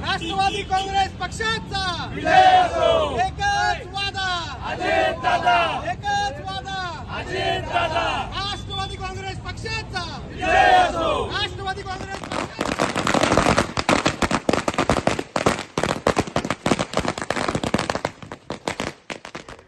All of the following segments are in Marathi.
राष्ट्रवादी काँग्रेस पक्षाचा. एकच वादा. एकच वादा. राष्ट्रवादी काँग्रेस पक्षाचा. राष्ट्रवादी काँग्रेस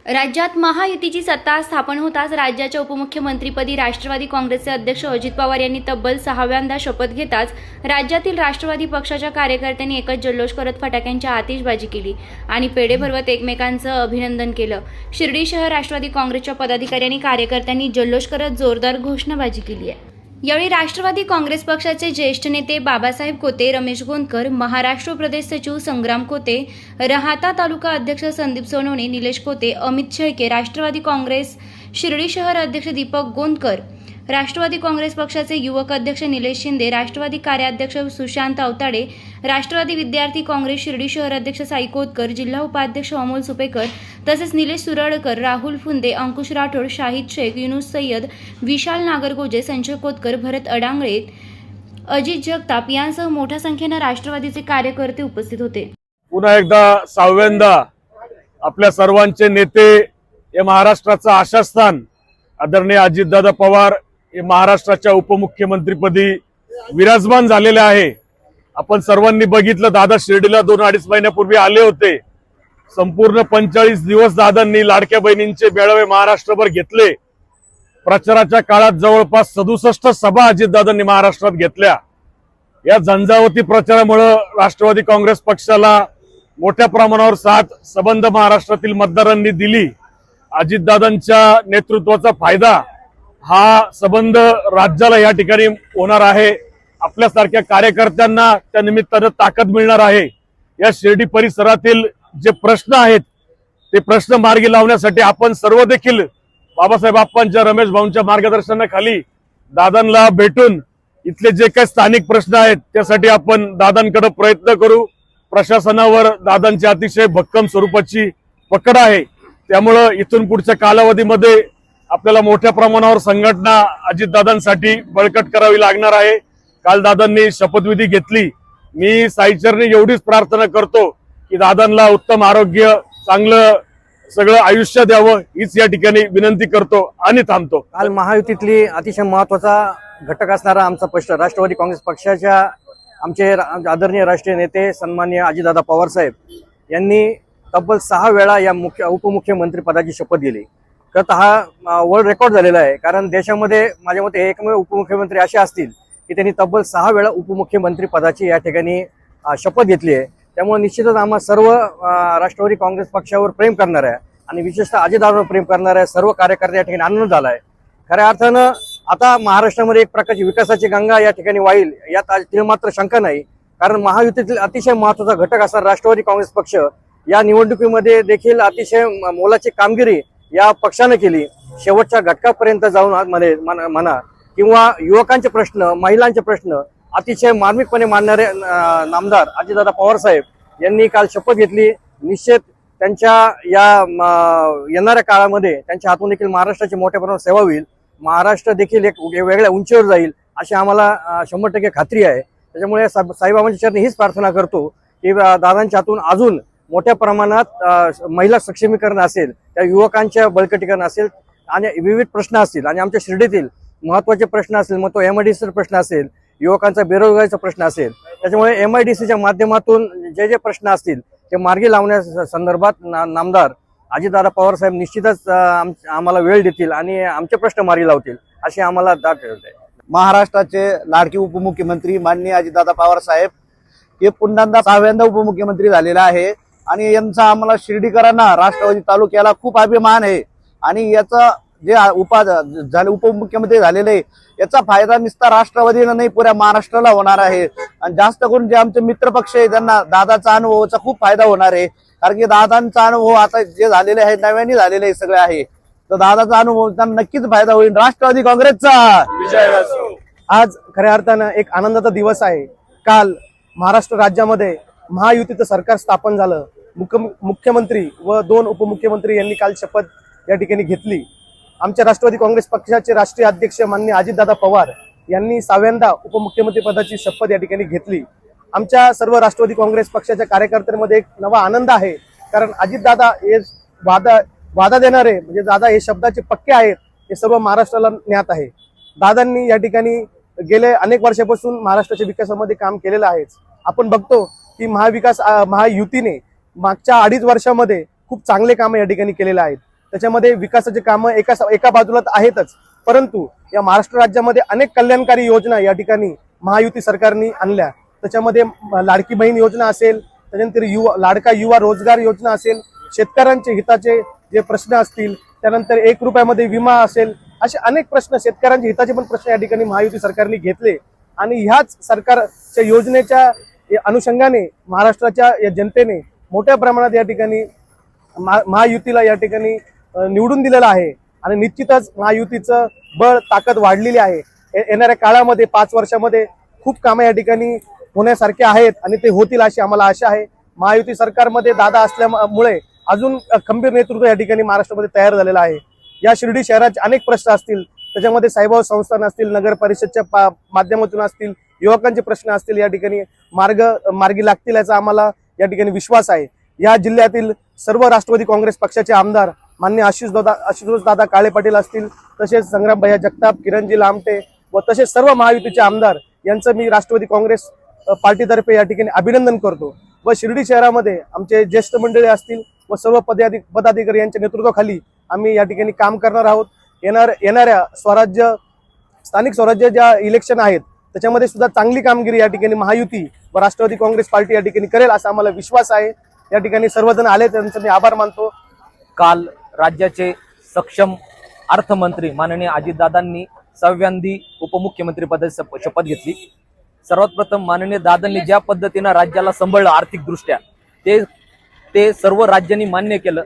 राज्यात महायुतीची सत्ता स्थापन होताच राज्याच्या उपमुख्यमंत्रीपदी राष्ट्रवादी काँग्रेसचे अध्यक्ष अजित पवार यांनी तब्बल सहाव्यांदा शपथ घेताच राज्यातील राष्ट्रवादी पक्षाच्या कार्यकर्त्यांनी एकच जल्लोष करत फटाक्यांची आतिषबाजी केली आणि पेढे भरवत एकमेकांचं अभिनंदन केलं. शिर्डी शहर राष्ट्रवादी काँग्रेसच्या पदाधिकाऱ्यांनी कार्यकर्त्यांनी जल्लोष करत जोरदार घोषणाबाजी केली आहे. यावेळी राष्ट्रवादी काँग्रेस पक्षाचे ज्येष्ठ नेते बाबासाहेब कोते रमेश गोंदकर महाराष्ट्र प्रदेश सचिव संग्राम कोते रहाता तालुका अध्यक्ष संदीप सोनवणे निलेश कोते अमित शेळके राष्ट्रवादी काँग्रेस शिर्डी शहर अध्यक्ष दीपक गोंदकर राष्ट्रवादी काँग्रेस पक्षाचे युवक अध्यक्ष निलेश शिंदे राष्ट्रवादी कार्याध्यक्ष सुशांत अवताडे राष्ट्रवादी विद्यार्थी काँग्रेस शिर्डी शहर अध्यक्ष साई कोतकर जिल्हा उपाध्यक्ष अमोल सुपेकर तसेच निलेश सुरळकर राहुल फुंदे अंकुश राठोड शाहिद शेख युनुस सय्यद विशाल नागरगोजे संजय कोतकर भरत अडांगळे अजित जगताप यांसह मोठ्या संख्येनं राष्ट्रवादीचे कार्यकर्ते उपस्थित होते. पुन्हा एकदा सहाव्यांदा आपल्या सर्वांचे नेते हे महाराष्ट्राचं आशास्थान आदरणीय अजितदादा पवार महाराष्ट्राच्या उपमुख्यमंत्रीपदी विराजमान झालेले आहे. आपण सर्वांनी बघितलं दादा शिर्डीला दोन अडीच महिन्यापूर्वी आले होते. संपूर्ण पंचेचाळीस दिवस दादांनी लाडक्या बहिणींचे मेळावे महाराष्ट्रभर घेतले. प्रचाराच्या काळात जवळपास सदुसष्ट सभा अजितदादांनी महाराष्ट्रात घेतल्या. या झंझावती प्रचारामुळं राष्ट्रवादी काँग्रेस पक्षाला मोठ्या प्रमाणावर साथ सबंध महाराष्ट्रातील मतदारांनी दिली. अजितदादांच्या नेतृत्वाचा फायदा हा संबंध राज्याला या ठिकाणी होणार आहे. आपल्यासारख्या कार्यकर्त्यांना त्या निमित्तानं ताकद मिळणार आहे. या शिर्डी परिसरातील जे प्रश्न आहेत ते प्रश्न मार्गी लावण्यासाठी आपण सर्व देखील बाबासाहेब आप्पांच्या रमेश भाऊंच्या मार्गदर्शनाखाली दादांना भेटून इथले जे काही स्थानिक प्रश्न आहेत त्यासाठी आपण दादांकडे प्रयत्न करू. प्रशासनावर दादांची अतिशय भक्कम स्वरूपाची पकड आहे. त्यामुळं इथून पुढच्या कालावधीमध्ये आपल्याला मोठ्या प्रमाणावर संघटना अजितदादांसाठी बळकट करावी लागणार आहे. काल दादांनी शपथविधी घेतली. मी साईचरने एवढीच प्रार्थना करतो की दादांना उत्तम आरोग्य चांगलं सगळं आयुष्य द्यावं हीच या ठिकाणी विनंती करतो आणि थांबतो. काल महायुतीतली अतिशय महत्त्वाचा घटक असणारा आमचा पक्ष राष्ट्रवादी काँग्रेस पक्षाच्या आमचे आदरणीय राष्ट्रीय नेते सन्मान्य अजितदादा पवार साहेब यांनी तब्बल सहा वेळा या मुख्य उपमुख्यमंत्री पदाची शपथ दिली. खरं हा वर्ल्ड रेकॉर्ड झालेला आहे. कारण देशामध्ये माझ्या मते एकमेव उपमुख्यमंत्री असे असतील की त्यांनी तब्बल सहा वेळा उपमुख्यमंत्री पदाची या ठिकाणी शपथ घेतली आहे. त्यामुळे निश्चितच आम्हा सर्व राष्ट्रवादी काँग्रेस पक्षावर प्रेम करणार आहे आणि विशेषतः अजितदादांवर प्रेम करणाऱ्या सर्व कार्यकर्ते या ठिकाणी आनंद झाला आहे. खऱ्या अर्थानं आता महाराष्ट्रामध्ये एक प्रकारची विकासाची गंगा या ठिकाणी वाईल यात आज तिला मात्र शंका नाही. कारण महायुतीतील अतिशय महत्त्वाचा घटक असणारा राष्ट्रवादी काँग्रेस पक्ष या निवडणुकीमध्ये देखील अतिशय म- मोलाची कामगिरी या पक्षानं केली शेवटच्या घटकापर्यंत जाऊन म्हणे म्हणा किंवा युवकांचे प्रश्न महिलांचे प्रश्न अतिशय मार्मिकपणे मांडणारे नामदार अजितदादा पवारसाहेब यांनी काल शपथ घेतली. निश्चित त्यांच्या या येणाऱ्या काळामध्ये त्यांच्या हातून देखील महाराष्ट्राची मोठ्या प्रमाणात सेवा होईल. महाराष्ट्र देखील एक वेगळ्या उंचीवर जाईल अशी आम्हाला शंभर टक्के खात्री आहे. त्याच्यामुळे साहेबाबांच्या चरणी हीच प्रार्थना करतो की दादांच्या हातून अजून मोठ्या प्रमाणात महिला सक्षमीकरण असेल त्या युवकांच्या बळकटीकरण असेल आणि विविध प्रश्न असतील आणि आमच्या शिर्डीतील महत्त्वाचे प्रश्न असतील मग तो एम आय डी सीचा प्रश्न असेल युवकांचा बेरोजगारीचा प्रश्न असेल त्याच्यामुळे एम आय डी सीच्या माध्यमातून जे जे प्रश्न असतील ते मार्गी लावण्या संदर्भात ना- नामदार अजितदादा पवार साहेब निश्चितच आम- आम्हाला वेळ देतील आणि आमचे प्रश्न मार्गी लावतील अशी आम्हाला दाट ठेवते महाराष्ट्राचे लाडके उपमुख्यमंत्री माननीय अजितदादा पवार साहेब हे पुन्हा सहाव्यांदा उपमुख्यमंत्री झालेला आहे. आणि यांचा आम्हाला शिर्डीकरांना राष्ट्रवादी तालुक्याला खूप अभिमान आहे. आणि याचा जे उपा झाले उपमुख्यमंत्री झालेले आहे, याचा फायदा नुसता राष्ट्रवादीला नाही पुऱ्या महाराष्ट्राला होणार आहे. आणि जास्त करून जे आमचे मित्रपक्ष आहे त्यांना दादाचा अनुभवाचा खूप फायदा होणार आहे. कारण की दादांचा अनुभव आता जे झालेले आहे नव्याने झालेले आहे सगळे आहे. तर दादाचा अनुभव त्यांना नक्कीच फायदा होईल. राष्ट्रवादी काँग्रेसचा! आज खऱ्या अर्थानं एक आनंदाचा दिवस आहे. काल महाराष्ट्र राज्यामध्ये महायुतीचं सरकार स्थापन झालं. मुख्य मुख्यमंत्री व दोन उपमुख्यमंत्री यांनी काल शपथ या ठिकाणी घेतली. आमच्या राष्ट्रवादी काँग्रेस पक्षाचे राष्ट्रीय अध्यक्ष माननीय अजितदादा पवार यांनी सहाव्यांदा उपमुख्यमंत्री पदाची शपथ या ठिकाणी घेतली. आमच्या सर्व राष्ट्रवादी काँग्रेस पक्षाच्या कार्यकर्त्यांमध्ये एक नवा आनंद आहे. कारण अजितदादा हे वादा वादा देणारे म्हणजे दादा हे शब्दाचे पक्के आहेत हे सर्व महाराष्ट्राला ज्ञात आहे. दादांनी या ठिकाणी गेले अनेक वर्षापासून महाराष्ट्राच्या विकासामध्ये काम केलेलं आहेच. आपण बघतो की महाविकास महायुतीने मागच्या अडीच वर्षामध्ये खूप चांगले कामं या ठिकाणी केलेले आहेत. त्याच्यामध्ये विकासाचे कामं एका एका बाजूला आहेतच. परंतु या महाराष्ट्र राज्यामध्ये अनेक कल्याणकारी योजना या ठिकाणी महायुती सरकारने आणल्या. त्याच्यामध्ये लाडकी बहीण योजना असेल त्याच्यानंतर युवा लाडका युवा रोजगार योजना असेल शेतकऱ्यांचे हिताचे जे प्रश्न असतील त्यानंतर एक रुपयामध्ये विमा असेल असे अनेक प्रश्न शेतकऱ्यांच्या हिताचे पण प्रश्न या ठिकाणी महायुती सरकारने घेतले. आणि ह्याच सरकारच्या योजनेच्या या अनुषंगाने महाराष्ट्राच्या या जनतेने मोठ्या प्रमाणात या ठिकाणी महायुतीला या ठिकाणी निवडून दिलेलं आहे. आणि निश्चितच महायुतीचं बळ ताकद वाढलेली आहे. येणाऱ्या काळामध्ये पाच वर्षामध्ये खूप कामं या ठिकाणी होण्यासारखे आहेत आणि ते होतील अशी आम्हाला आशा आहे. महायुती सरकारमध्ये दादा असल्यामुळे अजून खंबीर नेतृत्व या ठिकाणी महाराष्ट्रामध्ये तयार झालेलं आहे. या शिर्डी शहराचे अनेक प्रश्न असतील. त्याच्यामध्ये साईबाबा संस्थान असतील नगर परिषदच्या पा- माध्यमातून असतील युवकांचे प्रश्न असतील या ठिकाणी. मार्ग मार्गी लागतील याचा आम्हाला या ठिकाणी विश्वास आहे. या जिल्ह्यातील सर्व राष्ट्रवादी काँग्रेस पक्षाचे आमदार मान्य आशिष दादा आशिष दादा काळे पाटील असतील तसेच संग्राम भैया जगताप किरणजी लामटे व तसेच सर्व महायुतीचे आमदार यांचं मी राष्ट्रवादी काँग्रेस पार्टीतर्फे या ठिकाणी अभिनंदन करतो. व शिर्डी शहरामध्ये आमचे ज्येष्ठ मंडळी असतील व सर्व पदाधिक पदाधिकारी यांच्या नेतृत्वाखाली आम्ही या ठिकाणी काम करणार आहोत. येणार येणाऱ्या स्वराज्य स्थानिक स्वराज्य ज्या इलेक्शन आहेत त्याच्यामध्ये सुद्धा चांगली कामगिरी या ठिकाणी महायुती व राष्ट्रवादी काँग्रेस पार्टी या ठिकाणी करेल असा आम्हाला विश्वास आहे. या ठिकाणी सर्वजण आले त्यांचा मी आभार मानतो. काल राज्याचे सक्षम अर्थमंत्री माननीय अजितदादांनी सहाव्यांदी उपमुख्यमंत्री पदाची शपथ घेतली. सर्वात प्रथम माननीय दादांनी ज्या पद्धतीनं राज्याला सांभाळलं आर्थिकदृष्ट्या ते ते सर्व राज्यांनी मान्य केलं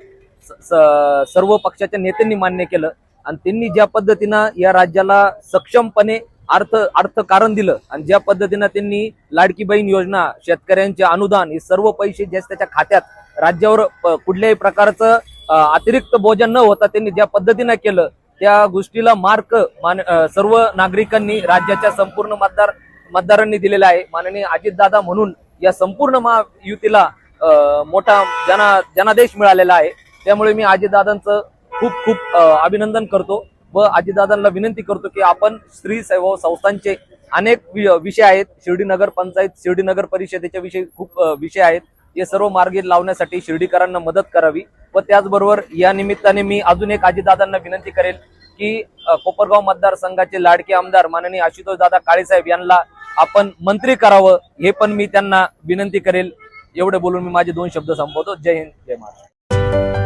स- सर्व पक्षाच्या नेत्यांनी मान्य केलं आणि त्यांनी ज्या पद्धतीनं या राज्याला सक्षमपणे अर्थ अर्थ कारण दिलं. आणि ज्या पद्धतीनं त्यांनी लाडकी बहीण योजना शेतकऱ्यांचे अनुदान हे सर्व पैसे ज्या त्याच्या खात्यात राज्यावर कुठल्याही प्रकारचं अतिरिक्त बोजा न होता त्यांनी ज्या पद्धतीनं केलं त्या गोष्टीला मार्क मान सर्व नागरिकांनी राज्याच्या संपूर्ण मतदार मतदारांनी दिलेला आहे. माननीय अजितदादा म्हणून या संपूर्ण महायुतीला अ, मोठा जना जनादेश मिळालेला आहे. त्यामुळे मी अजितदादांचं खूप खूप अभिनंदन करतो. व आजीदादांना विनंती करतो की आपण स्त्री सेवा संस्थांचे अनेक विषय आहेत. शिर्डी नगर पंचायत शिर्डी नगर परिषदेच्या विषयी खूप विषय आहेत. हे सर्व मार्गी लावण्यासाठी शिर्डीकरांना मदत करावी व त्याचबरोबर या निमित्ताने मी अजून एक आजीदादांना विनंती करेल की कोपरगाव मतदारसंघाचे लाडके आमदार माननीय आशुतोष दादा काळेसाहेब यांना आपण मंत्री करावं हे पण मी त्यांना विनंती करेल. एवढे बोलून मी माझे दोन शब्द संपवतो. जय हिंद जय महाराष्ट्र.